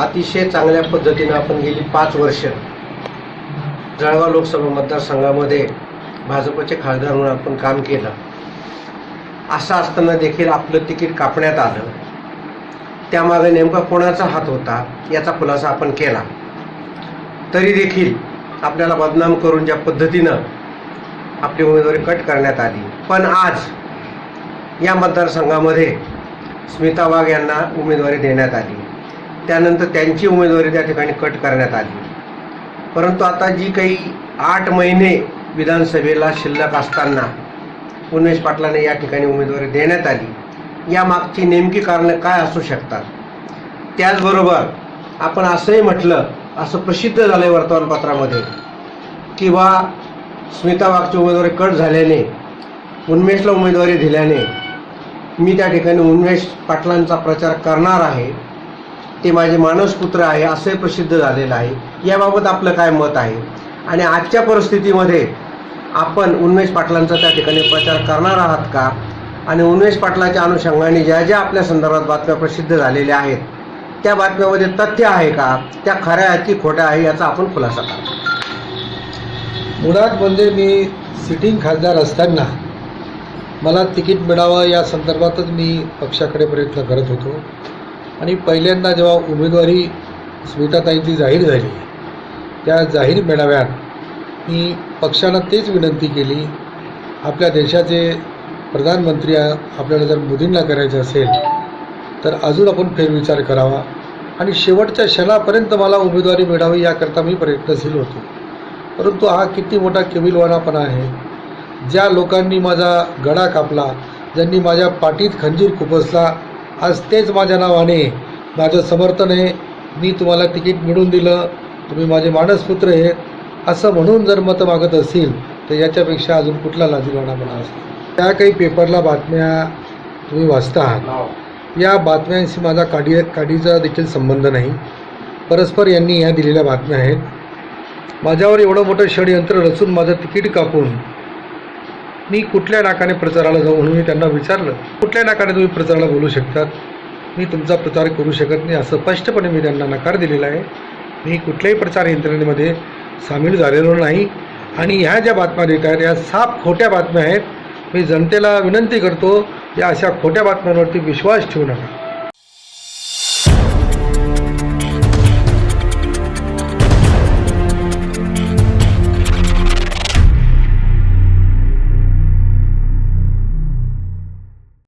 अतिशय चांगल्या पद्धतीनं आपण गेली पाच वर्ष जळगाव लोकसभा मतदारसंघामध्ये भाजपचे खासदार म्हणून आपण काम केलं. असं असताना देखील आपलं तिकीट कापण्यात आलं. त्यामागे नेमका कोणाचा हात होता याचा खुलासा आपण केला. तरी देखील आपल्याला बदनाम करून ज्या पद्धतीनं आपली उमेदवारी कट करण्यात आली. पण आज या मतदारसंघामध्ये स्मिता वाघ यांना उमेदवारी देण्यात आली. त्यानंतर त्यांची उमेदवारी त्या ठिकाणी कट करण्यात आली. परंतु आता जी काही आठ महिने विधानसभेला शिल्लक असताना उन्मेष पाटलांना या ठिकाणी उमेदवारी देण्यात आली. या मागची नेमकी कारणं काय असू शकतात? त्याचबरोबर आपण असंही म्हटलं असं प्रसिद्ध झालं आहे वर्तमानपत्रामध्ये की बा स्मिता वाघची उमेदवारी कट झाल्याने उन्मेषला उमेदवारी दिल्याने मी त्या ठिकाणी उन्मेष पाटलांचा प्रचार करणार आहे. ते माझे मानसपुत्र आहे असंही प्रसिद्ध झालेलं आहे. याबाबत आपलं काय मत आहे? आणि आजच्या परिस्थितीमध्ये आपण उन्मेष पाटलांचा त्या ठिकाणी प्रचार करणार आहात का? आणि उन्मेष पाटलाच्या अनुषंगाने ज्या ज्या आपल्या संदर्भात बातम्या प्रसिद्ध झालेल्या आहेत त्या बातम्यामध्ये तथ्य आहे का? त्या खऱ्या आहेत की खोट्या आहे याचा आपण खुलासा करा मुळात म्हणजे मी सिटिंग खासदार असताना मला तिकीट मिळावं या संदर्भातच मी पक्षाकडे प्रयत्न करत होतो. आणि पहिल्यांदा जेव्हा उमेदवारी स्मिताताईंची जाहीर झाली त्या जाहीर मेळाव्यात मी पक्षानं तेच विनंती केली आपल्या देशाचे प्रधानमंत्री आपल्याला जर मोदींना करायचं असेल तर अजून आपण फेरविचार करावा. आणि शेवटच्या क्षणापर्यंत मला उमेदवारी मिळावी याकरता मी प्रयत्नशील होतो. परंतु हा किती मोठा केविलवानापणा आहे. ज्या लोकांनी माझा गळा कापला ज्यांनी माझ्या पाठीत खंजीर खुपसला आज तेच माझ्या नावाने माझं समर्थन आहे मी तुम्हाला तिकीट मिळवून दिलं. तुम्ही माझे मानसपुत्र आहेत. असं म्हणून जर मतं मागत असतील तर याच्यापेक्षा अजून कुठला लाजीरवाणापणा असतो. त्या काही पेपरला बातम्या तुम्ही वाचता आहात. या बातम्यांशी माझा काडी काडीचा देखील संबंध नाही. परस्पर यांनी ह्या दिलेल्या बातम्या आहेत. माझ्यावर एवढं मोठं षडयंत्र रचून माझं तिकीट कापून मी कुठल्या नाकाने प्रचाराला जाऊ म्हणून मी त्यांना विचारलं. कुठल्या नाकाने तुम्ही प्रचाराला बोलू शकतात? मी तुमचा प्रचार करू शकत नाही असं स्पष्टपणे मी त्यांना नकार दिलेला आहे. मी कुठल्याही प्रचार यंत्रणेमध्ये सामील झालेलो नाही. आणि ह्या ज्या बातम्या देत आहेत या साफ खोट्या बातम्या आहेत मी जनतेला विनंती करतो या अशा खोट्या बातम्यांवरती विश्वास ठेवू नका.